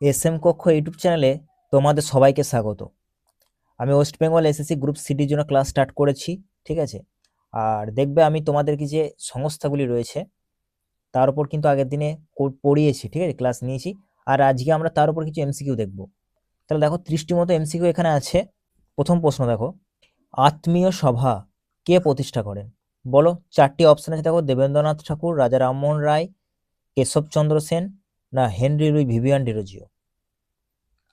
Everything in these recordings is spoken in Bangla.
এস এম কক্ষ ইউটিউব চ্যানেলে তোমাদের সবাইকে স্বাগত। আমি ওয়েস্ট বেঙ্গল এসএসসি গ্রুপ সিটির জন্য ক্লাস স্টার্ট করেছি, ঠিক আছে? আর দেখবে আমি তোমাদেরকে যে সংস্থাগুলি রয়েছে, তার উপর কিন্তু আগের দিনে কো- পড়িয়েছি, ঠিক আছে? ক্লাস নিয়েছি, আর আজকে আমরা তার উপর কিছু এমসিকিউ দেখব। তাহলে দেখো, ত্রিশটি মতো এমসিকিউ এখানে আছে। প্রথম প্রশ্ন দেখো, আত্মীয় সভা কে প্রতিষ্ঠা করেন? বলো, চারটি অপশন আছে দেখো, দেবেন্দ্রনাথ ঠাকুর, রাজা রামমোহন রায়, কেশবচন্দ্র সেন না, হেনরি লুই ভিভিয়ান ডিরোজিও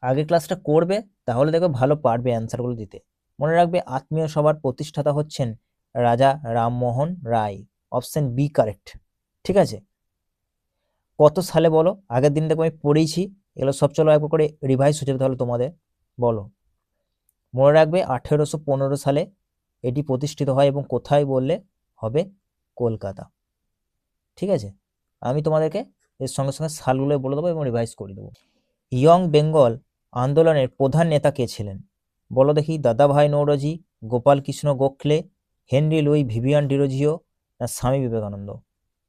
আগে ক্লাসটা করবে, তাহলে দেখবে ভালো পারবে অ্যান্সারগুলো দিতে। মনে রাখবে, আত্মীয় সভার প্রতিষ্ঠাতা হচ্ছেন Raja Rammohan Roy, option B correct. ঠিক আছে? কত সালে বলো? আগের দিন দেখো আমি পড়েইছি, এগুলো সব চলো একবার করে রিভাইজ হচ্ছে তাহলে তোমাদের। বলো। মনে রাখবে, আঠেরোশো পনেরো সালে এটি প্রতিষ্ঠিত হয় এবং কোথায় বললে হবে? কলকাতা। ঠিক আছে? আমি তোমাদেরকে এর সঙ্গে সঙ্গে সালগুলো বলে দেবো এবং রিভাইজ করে দেবো। ইয়ং বেঙ্গল আন্দোলনের প্রধান নেতা কে ছিলেন? বলো দেখি, Dadabhai Naoroji, Gopal Krishna Gokhale, Henry Louis Vivian Derozio না স্বামী বিবেকানন্দ?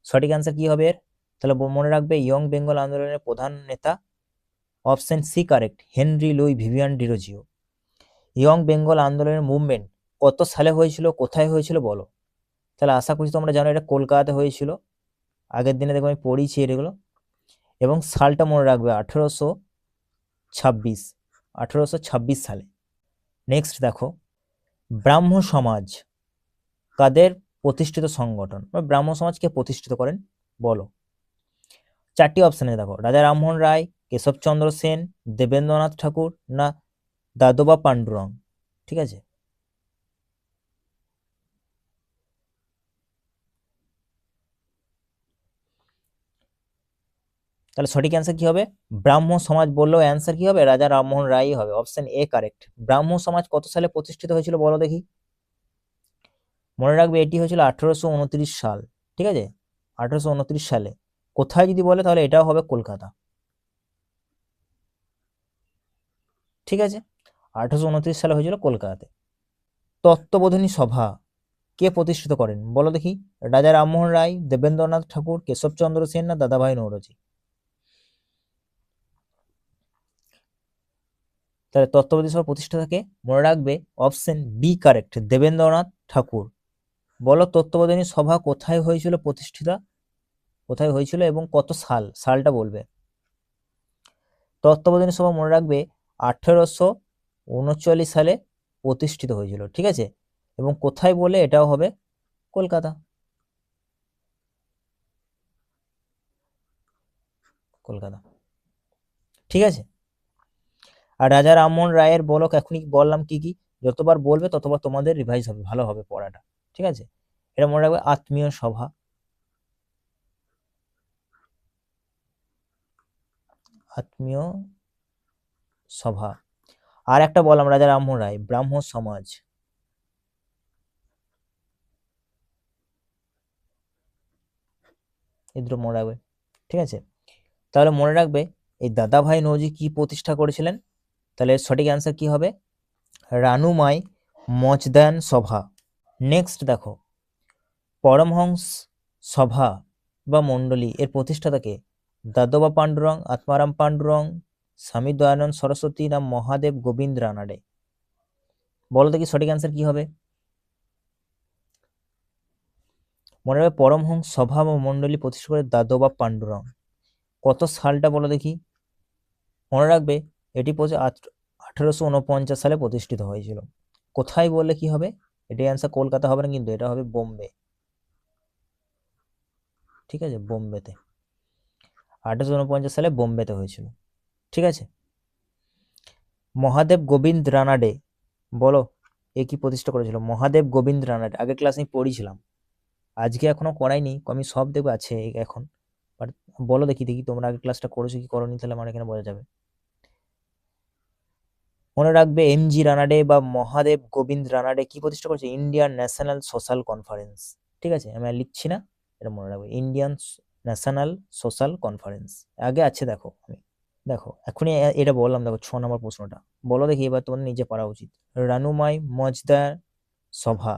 সঠিক অ্যান্সার কী হবে এর? তাহলে মনে রাখবে, ইয়ং বেঙ্গল আন্দোলনের প্রধান নেতা option C correct Henry Louis Vivian Derozio. Young Bengal আন্দোলনের মুভমেন্ট কত সালে হয়েছিল, কোথায় হয়েছিল বলো? তাহলে আশা করছি তোমরা জানো এটা কলকাতাতে হয়েছিল। আগের দিনে দেখো আমি পড়িয়েছি এগুলো। এবং সালটা মনে রাখবে আঠেরোশো ছাব্বিশ আঠেরোশো ছাব্বিশ সালে। নেক্সট দেখো, ব্রাহ্ম সমাজ কাদের প্রতিষ্ঠিত সংগঠন? ব্রাহ্ম সমাজকে প্রতিষ্ঠিত করেন? বলো। চারটি অপশানে দেখো, রাজা রামমোহন রায়, কেশবচন্দ্র সেন, দেবেন্দ্রনাথ ঠাকুর না দাদোবা পাণ্ডুরং, ঠিক আছে? তাহলে সঠিক অ্যান্সার কি হবে? ব্রাহ্ম সমাজ বললেও অ্যান্সার কি হবে? রাজা রামমোহন রায়ই হবে। অপশন এ কারেক্ট ব্রাহ্ম সমাজ কত সালে প্রতিষ্ঠিত হয়েছিল বলো দেখি? মনে রাখবে এটি হয়েছিল আঠেরোশো উনত্রিশ সাল, ঠিক আছে? আঠেরোশো উনত্রিশ সালে। কোথায় যদি বলে তাহলে এটাও হবে কলকাতা। ঠিক আছে? আঠেরোশো উনত্রিশ সালে হয়েছিল কলকাতাতে। তত্ত্ববোধনী সভা কে প্রতিষ্ঠিত করেন? বলো দেখি। রাজা রামমোহন রায়, দেবেন্দ্রনাথ ঠাকুর, কেশবচন্দ্র সেন না দাদাভাই নৌরজি? তাহলে তত্ত্ববোধী সভা প্রতিষ্ঠাতাকে মনে রাখবে option B correct Debendranath Thakur. বলো তত্ত্ববোধিনী সভা কোথায় হয়েছিল প্রতিষ্ঠিতা? কোথায় হয়েছিল এবং কত সাল? সালটা বলবে। তত্ত্ববোধিনী সভা মনে রাখবে আঠেরোশো উনচল্লিশ সালে প্রতিষ্ঠিত হয়েছিল, ঠিক আছে? এবং কোথায় বলে এটাও হবে কলকাতা। কলকাতা। ঠিক আছে? আর রাজা রামমোহন রায়ের বলক এখনই বললাম কি কি? যতবার বলবে ততবার তোমাদের রিভাইজ হবে, ভালো হবে পড়াটা। ঠিক আছে? এটা মনে রাখবে আত্মীয় সভা। আত্মীয় সভা। আর একটা বললাম, রাজা রামমোহন রায়, ব্রাহ্ম সমাজ। দুটো মনে রাখবে। ঠিক আছে? তাহলে মনে রাখবে, এই দাদাভাই নৌজি কি প্রতিষ্ঠা করেছিলেন? তাহলে সঠিক অ্যান্সার কি হবে? রানুমাই মচদান সভা। নেক্সট দেখো। পরমহংস সভা বা মণ্ডলী, এর প্রতিষ্ঠাতাকে দাদোবা পাণ্ডুরং, আত্মারাম পাণ্ডুরং, স্বামী দয়ানন্দ সরস্বতী না মহাদেব গোবিন্দ রানাডে? বলো দেখি সঠিক অ্যান্সার কি হবে? মনে রাখবে পরমহংস সভা বা মণ্ডলী প্রতিষ্ঠা করে দাদোবা পাণ্ডুরং। কত সালটা বলো দেখি? মনে রাখবে এটি আঠেরোশো উনপঞ্চাশ সালে প্রতিষ্ঠিত হয়েছিল। কোথায় বললে কি হবে? এটি অ্যান্সার কলকাতা হবে না, কিন্তু এটা হবে বোম্বে। ঠিক আছে? বোম্বেতে। আঠেরোশো উনপঞ্চাশ সালে বোম্বেতে হয়েছিল। ঠিক আছে? মহাদেব গোবিন্দ রানাডে, বলো, এ কি প্রতিষ্ঠা করেছিল? মহাদেব গোবিন্দ রানাডে। আগের ক্লাস আমি পড়িয়েছিলাম আজকে এখনও করাইনি আমি সব দেখব আছে এখন। বাট বলো দেখি দেখি তোমরা আগে ক্লাসটা করেছ কি করোনি, তাহলে আমার এখানে বোঝা যাবে। মনে রাখবে এম জি রানাডে বা মহাদেব গোবিন্দ রানাডে কি প্রতিষ্ঠা করেছে? ইন্ডিয়ান ন্যাশনাল সোশ্যাল কনফারেন্স ঠিক আছে? আমি আর লিখছি না, এটা মনে রাখবে। ইন্ডিয়ান ন্যাশনাল সোশ্যাল কনফারেন্স আগে আছে, দেখো, আমি। দেখো, এখনই এটা বললাম, দেখো, ছ নম্বর প্রশ্নটা। বলো দেখি, এবার তোমাদের নিজে পারা উচিত। রানুমাই মজদার সভা।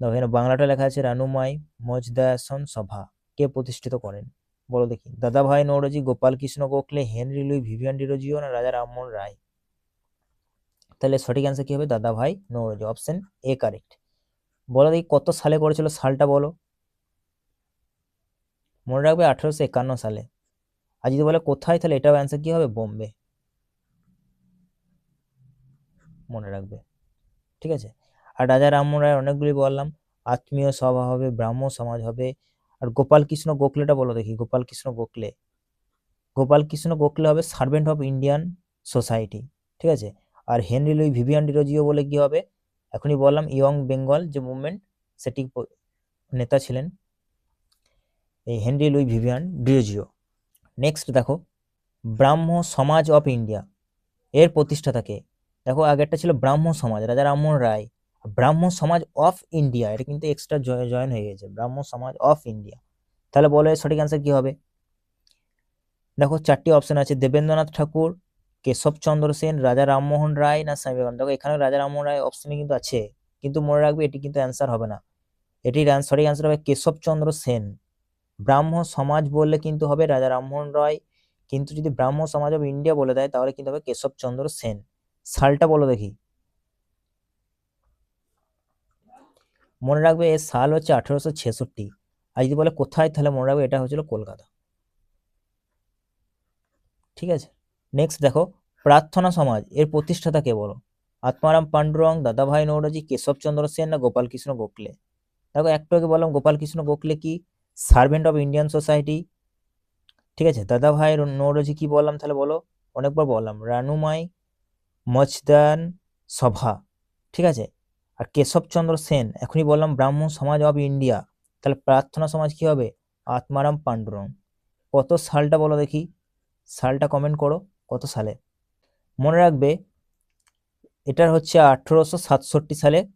দেখো, এখানে বাংলাটা লেখা আছে, রানুমাই মজদাসন সভা। কে প্রতিষ্ঠিত করেন? বলো দেখি। Dadabhai Naoroji Gopal Krishna Gokhale, Henry Louis, Vivian Derozio না রাজা রামমোহন রায়? তাহলে সঠিক অ্যান্সার কি হবে? দাদাভাই নৌরজি। অপশন এ কারেক্ট বলো দেখি কত সালে করেছিল সালটা বলো? মনে রাখবে আঠেরোশো একান্ন সালে। আর যদি বলে কোথায়, তাহলে এটাও অ্যান্সার কি হবে? বোম্বে। মনে রাখবে। ঠিক আছে? আর রাজা রামমোহন রায়ের অনেকগুলি বললাম। আত্মীয় সভা হবে ব্রাহ্ম সমাজ হবে আর গোপাল কৃষ্ণ গোখলেটা বলো দেখি, গোপাল কৃষ্ণ গোখলে। গোপাল কৃষ্ণ গোখলে হবে সার্ভেন্ট অফ ইন্ডিয়ান সোসাইটি ঠিক আছে? আর হেনরি লুই ভিভিয়ান ডিরোজিও বলে কি হবে? এখনই বললাম ইয়ং বেঙ্গল যে মুভমেন্ট সেটি নেতা ছিলেন এই Henry Louis Vivian Derozio next দেখো, ব্রাহ্ম সমাজ অফ ইন্ডিয়া এর প্রতিষ্ঠাতাকে দেখো আগেরটা ছিল ব্রাহ্ম সমাজ, রাজা রামমোহন রায়। ব্রাহ্ম সমাজ অফ ইন্ডিয়া এটা কিন্তু এক্সট্রা জয়েন হয়ে গেছে ব্রাহ্ম সমাজ অফ ইন্ডিয়া তাহলে বলো সঠিক অ্যান্সার কি হবে? দেখো চারটি অপশন আছে, দেবেন্দ্রনাথ ঠাকুর, কেশবচন্দ্র সেন, রাজা রামমোহন রায় না স্বামী বিবেকানন্দ। দেখো এখানে রাজা রামমোহন রায় অপশনে কিন্তু আছে, কিন্তু মনে রাখবে এটি কিন্তু অ্যান্সার হবে না। এটির সঠিক অ্যান্সার হবে কেশবচন্দ্র সেন। ব্রাহ্ম সমাজ বললে কিন্তু হবে রাজা রামমোহন রায়, কিন্তু যদি ব্রাহ্ম সমাজ অফ ইন্ডিয়া বলে দেয় তাহলে কিন্তু হবে কেশবচন্দ্র সেন। সালটা বলো দেখি। মনে রাখবে এর সাল হচ্ছে আঠেরোশো ছেষট্টি। আর যদি বলে কোথায়, তাহলে মনে রাখবে এটা হচ্ছিল কলকাতা। ঠিক আছে? নেক্সট দেখো, প্রার্থনা সমাজ, এর প্রতিষ্ঠাতা কে বলো? আত্মারাম পাণ্ডুরং, দাদাভাই নৌরজি কেশবচন্দ্র সেন না গোপাল কৃষ্ণ গোখলে? দেখো, একটু আগে বললাম গোপাল কৃষ্ণ গোখলে কি? Servant of Indian society. ঠিক আছে? দাদাভাই নৌরজি কি বললাম? তাহলে বলো, অনেকবার বললাম। রানুমাই মজদান সভা। ঠিক আছে? আর কেশবচন্দ্র সেন, এখনই বললাম ব্রাহ্ম সমাজ অব ইন্ডিয়া, তাহলে প্রার্থনা সমাজ কি হবে? আত্মারাম পাণ্ডুরং। কত সালটা বলো দেখি? সালটা কমেন্ট করো, কত সালে? মনে রাখবে, এটার হচ্ছে আঠেরোশো সাতষট্টি সালে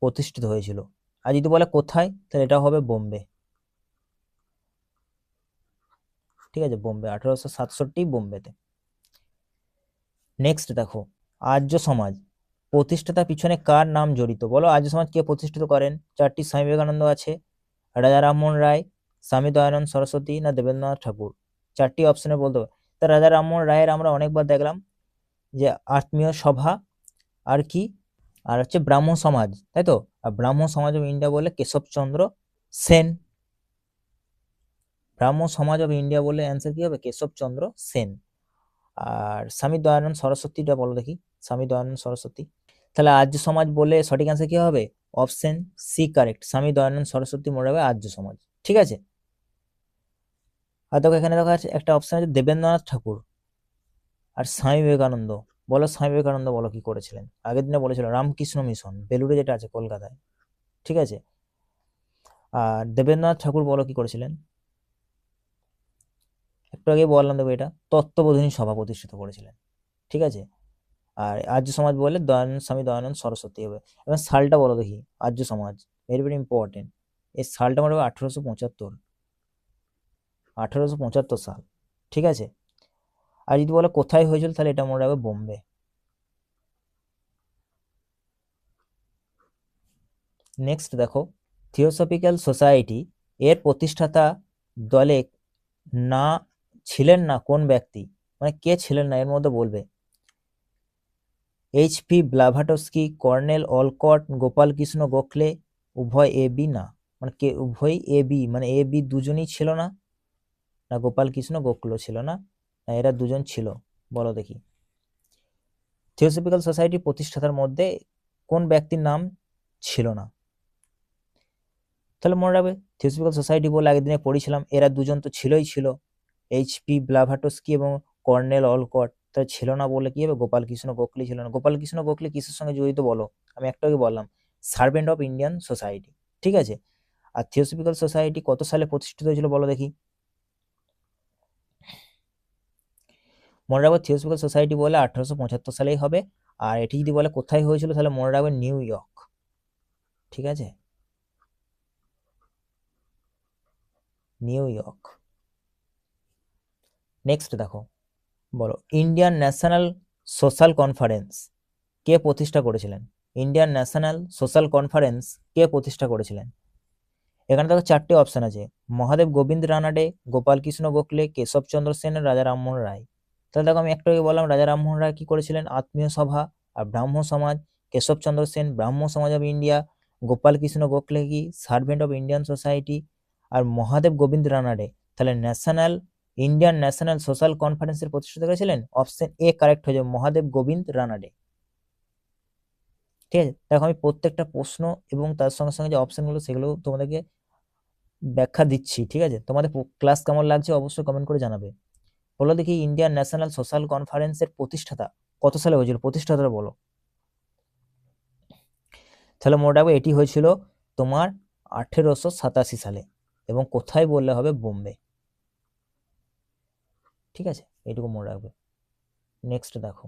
প্রতিষ্ঠিত হয়েছিল। আর যদি বলে কোথায়, তাহলে এটা হবে বোম্বে। ঠিক আছে, বোম্বে, আঠেরোশো সাতষট্টি বোম্বেতে। নেক্সট দেখো, আর্য সমাজ। প্রতিষ্ঠাতার পিছনে কার নাম জড়িত? বলো, আর্য সমাজ কে প্রতিষ্ঠিত করেন? চারটি স্বামী বিবেকানন্দ আছে। রাজা রামমোহন রায়, স্বামী দয়ানন্দ সরস্বতী না দেবেন্দ্রনাথ ঠাকুর? চারটি অপশনে বলতে হবে তা রাজা রামমোহন রায়ের আমরা অনেকবার দেখলাম যে আত্মীয় সভা আর কি? আর হচ্ছে ব্রাহ্ম সমাজ, তাই তো? আর ব্রাহ্ম সমাজ অফ ইন্ডিয়া বলে কেশবচন্দ্র সেন। ব্রাহ্ম সমাজ অফ ইন্ডিয়া বলে অ্যান্সার কি হবে? কেশবচন্দ্র সেন। আর স্বামী দয়ানন্দ সরস্বতীটা বলো দেখি। স্বামী দয়ানন্দ সরস্বতী। তাহলে আর্য সমাজ বলে সঠিক অ্যান্সার কি হবে? অপশন সি কারেক্ট স্বামী দয়ানন্দ সরস্বতী মনে হবে আর্য সমাজ। ঠিক আছে? আর দেখো এখানে দেখো আছে, একটা অপশন আছে দেবেন্দ্রনাথ ঠাকুর আর স্বামী বিবেকানন্দ। বলো স্বামী বিবেকানন্দ বলো কি করেছিলেন? আগের দিনে বলেছিল রামকৃষ্ণ মিশন, বেলুড়ে যেটা আছে কলকাতায়। ঠিক আছে? আর দেবেন্দ্রনাথ ঠাকুর বলো কি করেছিলেন? একটু আগে বললাম দেখো এটা, তত্ত্ববোধিনী সভা প্রতিষ্ঠিত করেছিলেন। ঠিক আছে? আর আর্য সমাজ বলে দয়ানন্দ স্বামী দয়ানন্দ সরস্বতী হবে। এবং সালটা বলো দেখি, আর্য সমাজ ভেরি ভেরি ইম্পর্টেন্ট এই সালটা মনে হবে আঠেরোশো পঁচাত্তর। আঠেরোশো পঁচাত্তর সাল, ঠিক আছে? আর যদি বলে কোথায় হয়েছিল তাহলে এটা মনে রাখবে বোম্বে। নেক্সট দেখো থিওসফিক্যাল সোসাইটি এর প্রতিষ্ঠাতা দলে না ছিলেন না কোন ব্যক্তি? মানে কে ছিলেন না, এর মধ্যে বলবে। HP Blavatsky colonel Olcott Gopal Krishna Gokhale উভয় এ বি না। মানে কে উভয় এ বি মানে এ বি দুজনই ছিল না না গোপাল কৃষ্ণ গোখলে ছিল না না এরা দুজন ছিল। বলো দেখি। থিওসফিক্যাল সোসাইটি প্রতিষ্ঠাতার মধ্যে কোন ব্যক্তির নাম ছিল না? তাহলে মনে রাখবে থিওসফিক্যাল সোসাইটি বলে আগের দিনে পড়েছিলাম, এরা দুজন তো ছিলই ছিল। এইচপি ব্লাভাটস্কি এবং কর্নেল অলকট তাই ছিল না বলে কি হবে? গোপাল কৃষ্ণ গোখলে ছিল না। গোপাল কৃষ্ণ গোখলে কিসের সঙ্গে জড়িত বলো? আমি একটু আগে বললাম সার্ভেন্ট অফ ইন্ডিয়ান সোসাইটি ঠিক আছে? আর থিওসফিক্যাল সোসাইটি কত সালে প্রতিষ্ঠিত হয়েছিল বলো দেখি? মনে রাখবে থিওসফিক্যাল সোসাইটি বলে আঠারোশো পঁচাত্তর সালেই হবে। আর এটি যদি বলে কোথায় হয়েছিল, তাহলে মনে রাখবে নিউ ইয়র্ক ঠিক আছে? নিউ ইয়র্ক নেক্সট দেখো। বলো ইন্ডিয়ান ন্যাশনাল সোশ্যাল কনফারেন্স কে প্রতিষ্ঠা করেছিলেন? ইন্ডিয়ান ন্যাশনাল সোশ্যাল কনফারেন্স কে প্রতিষ্ঠা করেছিলেন? এখানে দেখো চারটে অপশন আছে। মহাদেব গোবিন্দ রানাডে, গোপাল কৃষ্ণ গোখলে কেশবচন্দ্র সেন, রাজা রামমোহন রায়। তাহলে দেখো আমি একটু আগে বললাম, রাজা রামমোহন রায় কি করেছিলেন? আত্মীয় সভা আর ব্রাহ্ম সমাজ কেশবচন্দ্র সেন ব্রাহ্ম সমাজ অফ ইন্ডিয়া গোপাল কৃষ্ণ গোখলে কি সার্ভেন্ট অফ ইন্ডিয়ান সোসাইটি আর মহাদেব গোবিন্দ রানাডে। তাহলে ন্যাশনাল ইন্ডিয়ান ন্যাশনাল সোশ্যাল কনফারেন্সের প্রতিষ্ঠাতা করেছিলেন অপশন এ কারেক্ট হয়ে যাবে, মহাদেব গোবিন্দ রানাডে। ঠিক আছে? দেখো আমি প্রত্যেকটা প্রশ্ন এবং তার সঙ্গে সঙ্গে যে অপশনগুলো সেগুলো তোমাদেরকে ব্যাখ্যা দিচ্ছি, ঠিক আছে? তোমাদের ক্লাস কেমন লাগছে অবশ্যই কমেন্ট করে জানাবে। বলো দেখি ইন্ডিয়ান ন্যাশনাল সোশ্যাল কনফারেন্সের প্রতিষ্ঠাতা কত সালে হয়েছিল? প্রতিষ্ঠাতা বলো। তাহলে মনে রাখবে এটি হয়েছিল তোমার আঠেরোশো সাতাশি সালে এবং কোথায় বললে হবে? বোম্বে। ঠিক আছে? এইটুকু মনে রাখবে। নেক্সট দেখো।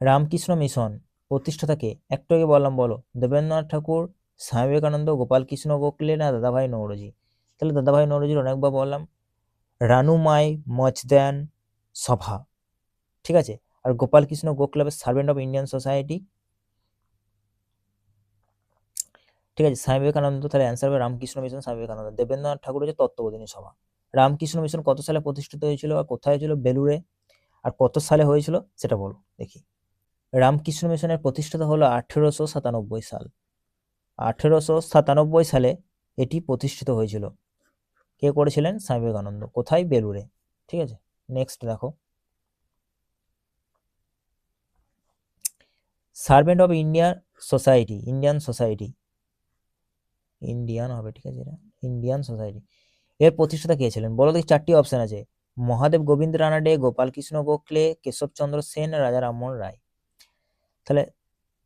রামকৃষ্ণ মিশন প্রতিষ্ঠাতাকে একটু আগে বললাম, বলো, দেবেন্দ্রনাথ ঠাকুর স্বামী বিবেকানন্দ গোপাল কৃষ্ণ গোখলে না দাদাভাই নৌরজি? তাহলে দাদাভাই নৌরজির অনেকবার বললাম রানুমাই মচদ্যান সভা। ঠিক আছে? আর Gopal Krishna Gokhale servant of Indian society. ঠিক আছে? স্বামী বিবেকানন্দ তাহলে অ্যান্সার হবে রামকৃষ্ণ মিশন স্বামী বিবেকানন্দ দেবেন্দ্রনাথ ঠাকুর হচ্ছে তত্ত্ববোধিনী সভা। রামকৃষ্ণ মিশন কত সালে প্রতিষ্ঠিত হয়েছিল আর কোথায় হয়েছিল? বেলুড়ে। আর কত সালে হয়েছিল? সেটা বলো, দেখি। রামকৃষ্ণ মিশনের প্রতিষ্ঠাতা হলো আঠেরোশো সাতানব্বই সাল। আঠেরোশো সাতানব্বই সালে এটি প্রতিষ্ঠিত হয়েছিল। কে করেছিলেন? স্বামী বিবেকানন্দ। কোথায়? বেলুড়ে। ঠিক আছে? নেক্সট দেখো। Servant of Indian society Indian society. Indian হবে, ঠিক আছে এটা? Indian society. এর প্রতিষ্ঠাতা কে ছিলেন? বলো দেখি, চারটি অপশন আছে। মহাদেব গোবিন্দ রানাডে, গোপাল কৃষ্ণ গোখলে কেশবচন্দ্র সেন, রাজা রামমোহন রায়। তাহলে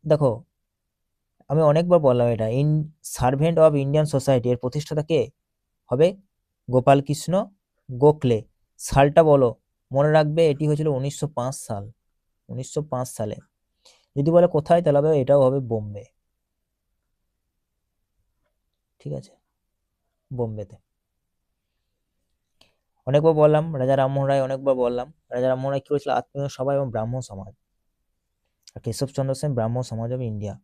দেখো, আমি অনেকবার বললাম এটা, in servant of Indian society এর প্রতিষ্ঠাতা কে? হবে গোপাল কৃষ্ণ গোখলে। সালটা বলো, মনে রাখবে এটি হয়েছিল উনিশশো পাঁচ সাল, উনিশশো পাঁচ সালে। যদি বলে কোথায়, তাহলে হবে এটাও হবে বোম্বে। ঠিক আছে, বোম্বেতে। অনেকবার বললাম, রাজা রামমোহন রায় অনেকবার বললাম, রাজা রামমোহন রায় কি করেছিল আত্মীয় সভা এবং ব্রাহ্ম সমাজ। আর কেশবচন্দ্র সেন ব্রাহ্ম সমাজ অফ ইন্ডিয়া।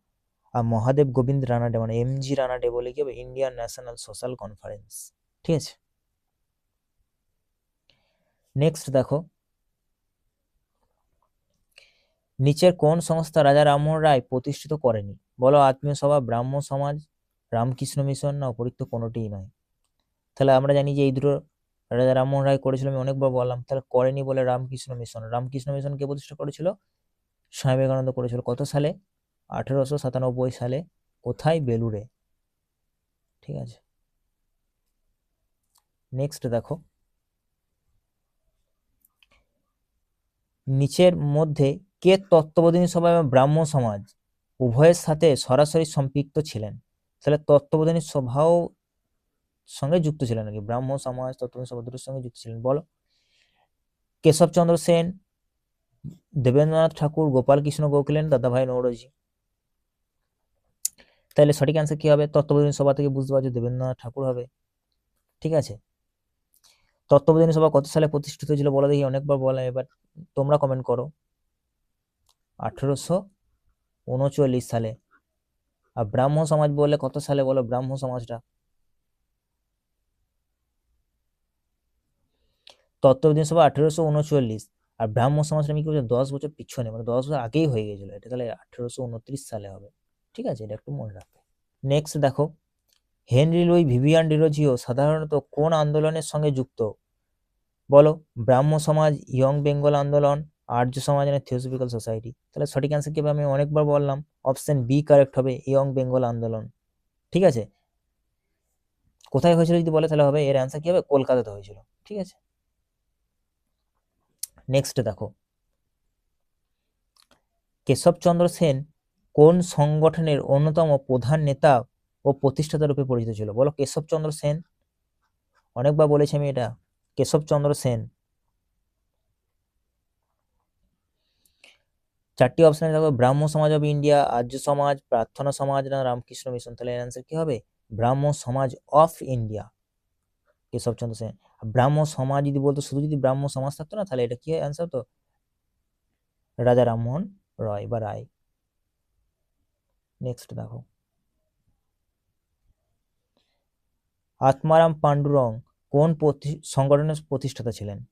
আর মহাদেব গোবিন্দ রানাডে মানে এম জি রানাডে বলে কি হবে? Indian national social conference. ঠিক আছে? নেক্সট দেখো। নিচের কোন সংস্থা রাজা রামমোহন রায় প্রতিষ্ঠিত করেনি? বলো, আত্মীয় সভা ব্রাহ্ম সমাজ, রামকৃষ্ণ মিশন না উপরিক্ত কোনোটিই নয়? তাহলে আমরা জানি যে এই দুটো রামমোহন রায় করেছিল, আমি অনেকবার বললাম। তাহলে করেনি বলে রামকৃষ্ণ মিশন। রামকৃষ্ণ মিশন কে প্রতিষ্ঠা করেছিল স্বামী বিবেকানন্দ করেছিল কত সালে? আঠেরোশো সাতানব্বই সালে কোথায়? বেলুড়ে। ঠিক আছে। নেক্সট দেখো। নিচের মধ্যে কে তত্ত্ববোধিনী সভা এবং ব্রাহ্ম সমাজ উভয়ের সাথে সরাসরি সম্পৃক্ত ছিলেন? তাহলে তত্ত্ববোধিনী সভাও সঙ্গে যুক্ত ছিলেন নাকি? ব্রাহ্ম সমাজ তত্ত্ববোধিনী সভা সঙ্গে যুক্ত ছিলেন, বলো। কেশবচন্দ্র সেন, দেবেন্দ্রনাথ ঠাকুর, গোপাল কৃষ্ণ গোখলেন, দাদাভাই নৌরজি। তাহলে সঠিক অ্যান্সার কি হবে? তত্ত্ববোধিনী সভা থেকে বুঝতে পারছ দেবেন্দ্রনাথ ঠাকুর হবে। ঠিক আছে? তত্ত্ববোধিনী সভা কত সালে প্রতিষ্ঠিত হয়েছিল বলো দেখি, অনেকবার বললাম এবার তোমরা কমেন্ট করো। আঠেরোশো উনচল্লিশ সালে। আর ব্রাহ্ম সমাজ বললে কত সালে বলো? ব্রাহ্ম সমাজটা। তত্ত্ববোধিনী সভা আঠেরোশো উনচল্লিশ। আর ব্রাহ্ম সমাজটা আমি কি বলছি দশ বছর পিছনে মানে দশ বছর আগেই হয়ে গেছিল এটা, তাহলে আঠেরোশো উনত্রিশ সালে হবে। ঠিক আছে? এটা একটু মনে রাখবে। নেক্সট দেখো। হেনরি লুই, ভিভিয়ান ডিরোজিও সাধারণত কোন আন্দোলনের সঙ্গে যুক্ত? বলো, ব্রাহ্ম সমাজ, ইয়ং বেঙ্গল আন্দোলন, আর্য সমাজ মানে থিওসফিক্যাল সোসাইটি তাহলে সঠিক অ্যান্সার কি আমি অনেকবার বললাম অপশন বি কারেক্ট হবে ইয়ং বেঙ্গল আন্দোলন। ঠিক আছে? কোথায় হয়েছিল যদি বলে তাহলে হবে, এর অ্যান্সার কি হবে? কলকাতাতে হয়েছিল। ঠিক আছে? নেক্সট দেখো। কেশবচন্দ্র সেন কোন সংগঠনের অন্যতম প্রধান নেতা ও প্রতিষ্ঠাতা রূপে পরিচিত ছিল? বলো কেশবচন্দ্র সেন। অনেকবার বলেছি আমি এটা। কেশবচন্দ্র সেন। চারটি অপশনে থাকবে ব্রাহ্ম সমাজ অফ ইন্ডিয়া আর্য সমাজ, প্রার্থনা সমাজ, না রামকৃষ্ণ মিশন। তাহলে অ্যান্সার কি হবে? Brahmo Samaj of India Keshabchandra Sen. ব্রাহ্ম সমাজ যদি বলতো, শুধু যদি ব্রাহ্ম সমাজ থাকতো না, তাহলে এটা কি অ্যান্সার হতো রাজা রামমোহন রয় বা রায়। নেক্সট দেখো। আত্মারাম পাণ্ডুরং কোন সংগঠনের প্রতিষ্ঠাতা ছিলেন?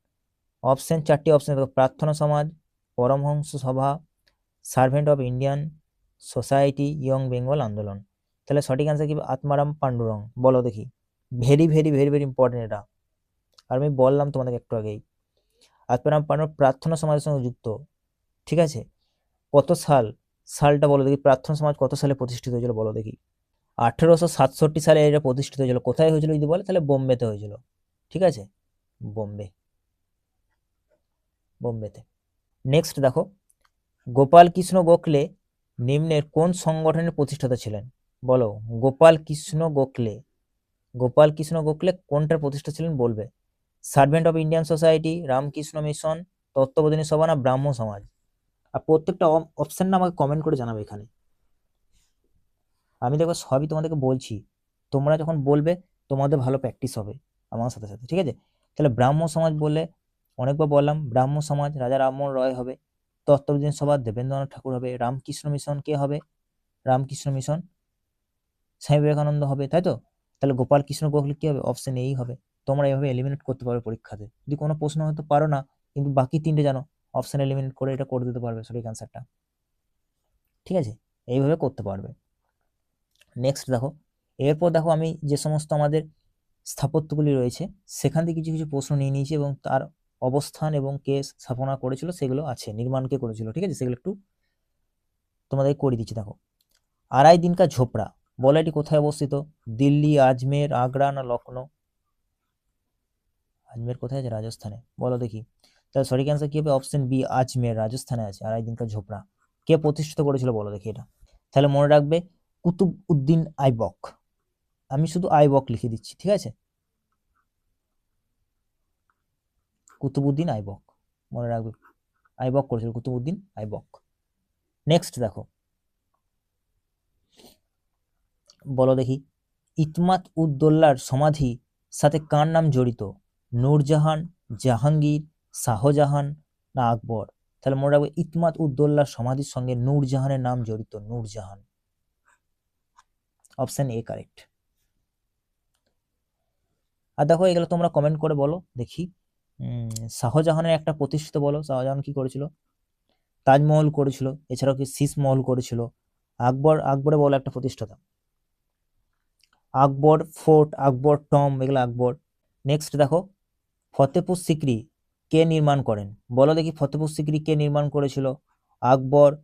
অপশন চারটি option Prarthana Samaj, Paramhansa Sabha servant of Indian society young Bengal আন্দোলন। তাহলে সঠিক অ্যান্সার কি? আত্মারাম পাণ্ডুরং। বলো দেখি। Very very very very important এটা। আর আমি বললাম তোমাদেরকে একটু আগেই। আত্মারাম পাণ্ডুরং প্রার্থনা সমাজের সঙ্গে যুক্ত। ঠিক আছে? কত সাল? সালটা বলো দেখি, প্রার্থনা সমাজ কত সালে প্রতিষ্ঠিত হয়েছিল বলো দেখি। আঠেরোশো সাতষট্টি সালে এটা প্রতিষ্ঠিত হয়েছিল। কোথায় হয়েছিল যদি বলে, তাহলে বোম্বেতে হয়েছিল। ঠিক আছে? বোম্বে। বোম্বেতে। নেক্সট দেখো। গোপাল কৃষ্ণ গোখলে নিম্নের কোন সংগঠনের প্রতিষ্ঠাতা ছিলেন? বলো। গোপাল কৃষ্ণ গোখলে। গোপাল কৃষ্ণ গোখলে কোনটার প্রতিষ্ঠা ছিলেন বলবে। Servant of Indian society Ramakrishna mission Tattvabodhini Sabha না ব্রাহ্ম সমাজ আর প্রত্যেকটা অপশন আমাকে কমেন্ট করে জানাবে এখানে। আমি দেখো সবই তোমাদেরকে বলছি, তোমরা যখন বলবে, তোমাদের ভালো প্র্যাকটিস হবে আমার সাথে সাথে, ঠিক আছে? তাহলে ব্রাহ্ম সমাজ বললে, অনেকবার বললাম ব্রাহ্ম সমাজ রাজা রামমোহন রয় হবে তত্ত্ববোধিনী সভা, দেবেন্দ্রনাথ ঠাকুর হবে, রামকৃষ্ণ মিশন কে হবে? রামকৃষ্ণ মিশন স্বামী বিবেকানন্দ হবে, তাই তো? তাহলে গোপাল কৃষ্ণ গোখলে কি হবে? অপশন এই হবে। তোমরা এইভাবে এলিমিনেট করতে পারবে পরীক্ষাতে। যদি কোনো প্রশ্ন হয়তো পারো না, কিন্তু বাকি তিনটে জানো অপশান এলিমিনেট করে এটা করে দিতে পারবে, সঠিক অ্যান্সারটা ঠিক আছে? এইভাবে করতে পারবে। নেক্সট দেখো, এরপর দেখো আমি যে সমস্ত আমাদের স্থাপত্যগুলি রয়েছে, সেখান থেকে কিছু কিছু প্রশ্ন নিয়ে নিয়েছি এবং তার অবস্থান এবং কে স্থাপনা করেছিল সেগুলো আছে নির্মাণকে করেছিল, ঠিক আছে? সেগুলো একটু তোমাদের করে দিচ্ছি, দেখো। আড়াই দিনকার ঝোপড়া, বলো এটি কোথায় অবস্থিত? দিল্লি, আজমের, আগ্রা না লখনৌ আজমের কোথায় আছে? রাজস্থানে। বলো দেখি। তাহলে সঠিক অ্যান্সার কি হবে? Option B Ajmer. রাজস্থানে আছে। আড়াই দিনকা ঝোপড়া। কে প্রতিষ্ঠিত করেছিল? বলো দেখি এটা। তাহলে মনে রাখবে, কুতুব উদ্দিন আইবক। আমি শুধু আইবক লিখে দিচ্ছি, ঠিক আছে? কুতুবুদ্দিন আইবক। মনে রাখবে, আইবক করেছিল কুতুবুদ্দিন আইবক। নেক্সট দেখো। বলো দেখি। ইতমাত উদ্দোল্লার সমাধি সাথে কার নাম জড়িত? নূরজাহান, জাহাঙ্গীর, শাহজাহান না আকবর। তাহলে মনে রাখবে ইতমাত উদ্দোল্লার সমাধির সঙ্গে নূরজাহানের নাম জড়িত, নূরজাহান। অপশন এ কারেক্ট আর দেখো, এগুলো তোমরা কমেন্ট করে বলো, দেখি। শাহজাহানের একটা প্রতিষ্ঠিত বলো, শাহজাহান কি করেছিল? তাজমহল করেছিল, এছাড়াও কি শীষমহল করেছিল? আকবর আকবরে বলো একটা প্রতিষ্ঠাতা। আকবর ফোর্ট, আকবর টম, এগুলো আকবর। নেক্সট দেখো ফতেপুর সিকরি কে নির্মাণ করেন? বলো দেখি ফতেপুর সিকরি কে নির্মাণ করেছিল? আকবর,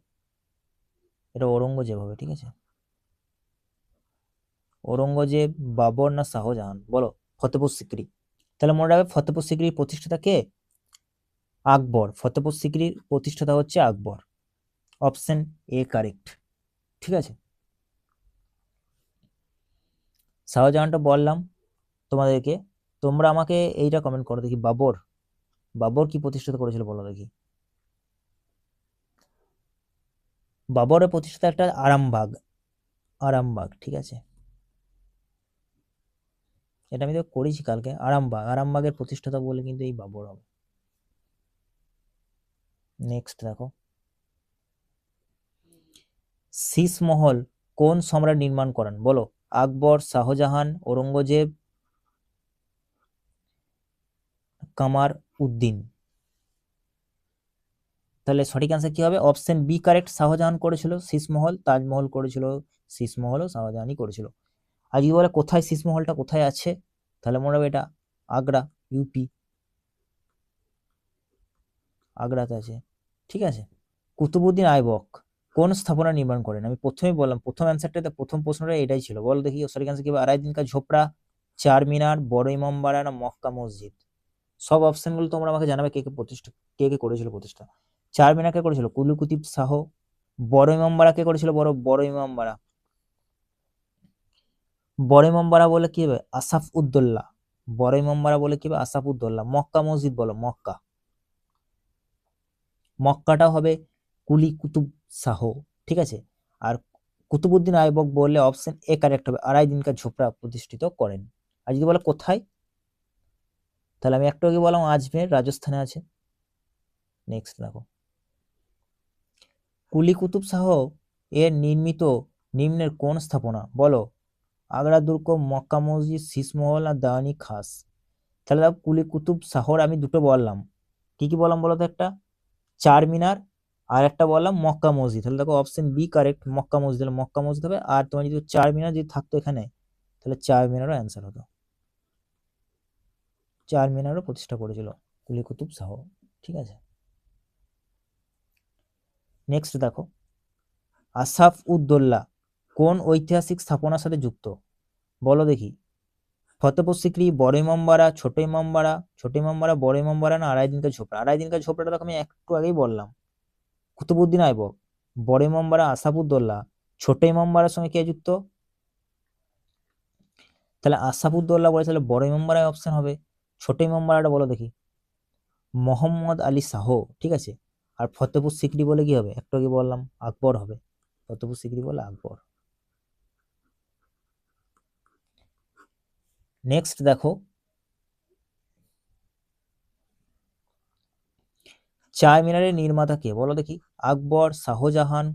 এটা ঔরঙ্গজেব হবে, ঠিক আছে? ঔরঙ্গজেব, বাবর না শাহজাহান? বলো ফতেপুর সিকরি। তাহলে মনে রাখবে ফতেপুর সিকরির প্রতিষ্ঠাতা কে? আকবর। ফতেপুর সিকরির প্রতিষ্ঠাতা হচ্ছে আকবর। Option A correct. ঠিক আছে? শাহজাহানটা বললাম তোমাদেরকে। তোমরা আমাকে এইটা কমেন্ট করো দেখি, বাবর। বাবর কি প্রতিষ্ঠিত করেছিল বলো দেখি। বাবরের প্রতিষ্ঠাতা একটা আরামবাগ। আরামবাগ, ঠিক আছে। এটা আমি তো করেছি কালকে, আরামবাগ। আরামবাগের প্রতিষ্ঠাতা বলে কিন্তু এই বাবর হবে। নেক্সট দেখো। শীষমহল কোন সম্রাট নির্মাণ করেন? বলো, আকবর, শাহজাহান, ঔরঙ্গজেব কামার উদ্দিন। তাহলে সঠিক অ্যান্সার কি হবে? অপশন বি কারেক্ট শাহজাহান করেছিল, শীষমহল, তাজমহল করেছিল, শীষমহলও শাহজাহানই করেছিল। আর যদি বলে কোথায় শীষমহলটা, কোথায় আছে? তাহলে মনে হবে এটা আগ্রা ইউপি আগ্রাতে আছে। ঠিক আছে? কুতুবুদ্দিন আইবক কোন স্থাপনা নির্মাণ করেন? আমি প্রথমেই বললাম, প্রথম অ্যান্সারটাতে প্রথম প্রশ্নটা এটাই ছিল। বল দেখি, সঠিক অ্যান্সার কি হবে? আড়াই দিনকা ঝোপড়া চার মিনার বড় ইমামবাড়া না মক্কা মসজিদ। সব অপশনগুলো তোমরা আমাকে জানাবে কে কে প্রতিষ্ঠা, কে কে করেছিল প্রতিষ্ঠা। চার মিনার কে করেছিল? কুলুকুতিব শাহ বড় ইমামবাড়া কে করেছিল? বড় বড় ইমামবাড়া বড় ইমামবাড়া বলে কি হবে? আসাফ উদ্দোল্লা বড় ইমামবাড়া বলে কি হবে? আসাফ উদ্দোল্লা মক্কা মসজিদ বলো, মক্কা। মক্কাটা হবে কুলি কুতুব শাহ ঠিক আছে? আর কুতুবুদ্দিন আইবক বললে অপশন এ কারেক্ট হবে। আড়াই দিনকার ঝোপড়া প্রতিষ্ঠিত করেন। আর যদি বলে কোথায়? তাহলে আমি একটু আগে বললাম আজমের রাজস্থানে আছে। নেক্সট দেখো। কুলি কুতুব শাহ এর নির্মিত নিম্নের কোন স্থাপনা? বলো। আগ্রা, দুর্গ, মক্কা, মসজিদ, শীষমহল আর দাওয়ানি খাস। তাহলে দেখো কুলি কুতুব শাহর আমি দুটো বললাম। কি কি বললাম বলো তো একটা? চার মিনার আর একটা বললাম মক্কা মসজিদ। তাহলে দেখো অপশন বি কারেক্ট মক্কা মসজিদ। তাহলে মক্কা মসজিদ হবে। আর তোমার যদি চার মিনার যদি থাকতো এখানে, তাহলে চার মিনারও অ্যান্সার হতো। চার মিনারও প্রতিষ্ঠা করেছিল কুলি কুতুব শাহ, ঠিক আছে? নেক্সট দেখো। আসাফ উদ্দোল্লা কোন ঐতিহাসিক স্থাপনার সাথে যুক্ত? বলো দেখি। ফতেপুর সিকরি বড় ইমামবাড়া ছোট ইমামবাড়া ছোট ইমামবাড়া বড় ইমামবাড়া না আড়াই দিনকার ঝোপড়া আড়াই দিনকার ঝোপড়াটা দেখো আমি একটু আগেই বললাম। কুতুবুদ্দিন আইবক বড় ইমামবাড়া আসাফুদ্দোল্লা ছোট ইমামবাড়ার সঙ্গে কে যুক্ত? তাহলে আসাফুদ্দোল্লা বলে তাহলে বড় ইমামবাড়ায় অপশন হবে। ছোট ইমামবাড়াটা বলো দেখি। মোহাম্মদ আলী শাহ, ঠিক আছে? আর ফতেপুর সিকরি বলে কি হবে? একটু আগে বললাম আকবর হবে। ফতেপুর সিকরি বলে আকবর। নেক্সট দেখো। চার মিনারের নির্মাতা কে? বলো দেখি। আকবর, শাহজাহান,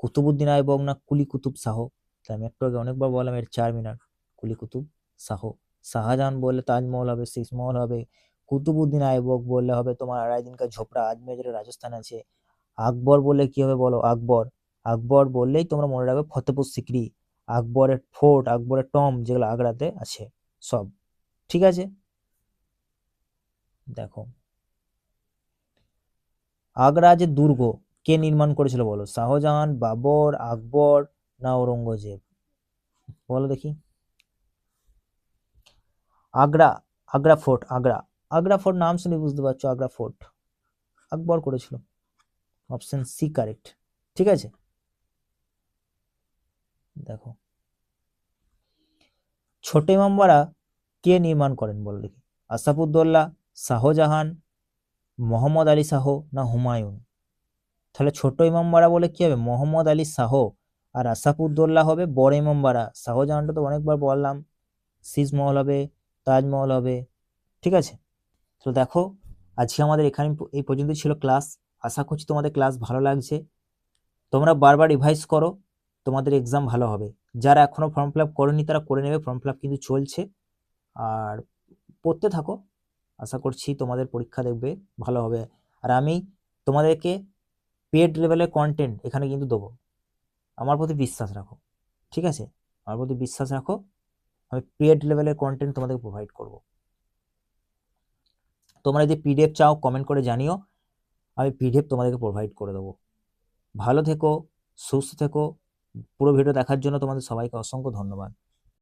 কুতুবুদ্দিন আইবক না কুলি কুতুব শাহ? তাই আমি একটু আগে অনেকবার বললাম এর চার মিনার, কুলি কুতুব শাহ। শাহজাহান বললে তাজমহল হবে, শীষমহল হবে, কুতুবুদ্দিন আইবক বললে হবে তোমার আড়াই দিনকার ঝোপড়া আজমের রাজস্থান আছে। আকবর বললে কি হবে বলো? আকবর। আকবর বললেই তোমরা মনে রাখবে ফতেপুর সিকরি, আকবরের ফোর্ট, আকবরের টম যেগুলো আগ্রাতে আছে, সব। ঠিক আছে? দেখো। আগ্রা যে দুর্গ, কে নির্মাণ করেছিল বলো? শাহজাহান, বাবর, আকবর না ঔরঙ্গজেব? বলো দেখি। আগ্রা আগ্রা ফোর্ট, আগ্রা। আগ্রা ফোর্ট নাম শুনে বুঝতে পারছ, আগ্রা ফোর্ট। আকবর করেছিল। অপশন সি কারেক্ট ঠিক আছে? দেখো। ছোট ইমামবাড়া কে নির্মাণ করেন বলো দেখি? আসাফুদ্দৌল্লা শাহজাহান, মোহাম্মদ আলী শাহ না হুমায়ুন? তাহলে ছোট ইমামবাড়া বলে কি হবে? মোহাম্মদ আলী শাহ আর আসাফুদ্দৌল্লা হবে বড় ইমামবাড়া শাহজাহানটা তো অনেকবার বললাম। শীষমহল হবে তাজমহল হবে, ঠিক আছে? তো দেখো, আজকে আমাদের এখানে এই পর্যন্ত ছিল ক্লাস। আশা করছি তোমাদের ক্লাস ভালো লাগছে। তোমরা বারবার রিভাইজ করো, তোমাদের এক্সাম ভালো হবে। যারা এখনও ফর্ম ফিল আপ করেনি, তারা করে নেবে ফর্ম ফিল আপ কিন্তু চলছে। আর পড়তে থাকো, আশা করছি তোমাদের পরীক্ষা দেখবে, ভালো হবে। আর আমি তোমাদেরকে পেড লেভেলের কন্টেন্ট এখানে কিন্তু দেবো। আমার প্রতি বিশ্বাস রাখো, ঠিক আছে? আমার প্রতি বিশ্বাস রাখো। আমি পেড লেভেলের কন্টেন্ট তোমাদেরকে প্রোভাইড করব। তোমরা যদি পিডিএফ চাও কমেন্ট করে জানিও, আমি পিডিএফ তোমাদেরকে প্রোভাইড করে দেবো। ভালো থেকো, সুস্থ থেকো, পুরো ভিডিও দেখার জন্য তোমাদের সবাইকে অসংখ্য ধন্যবাদ।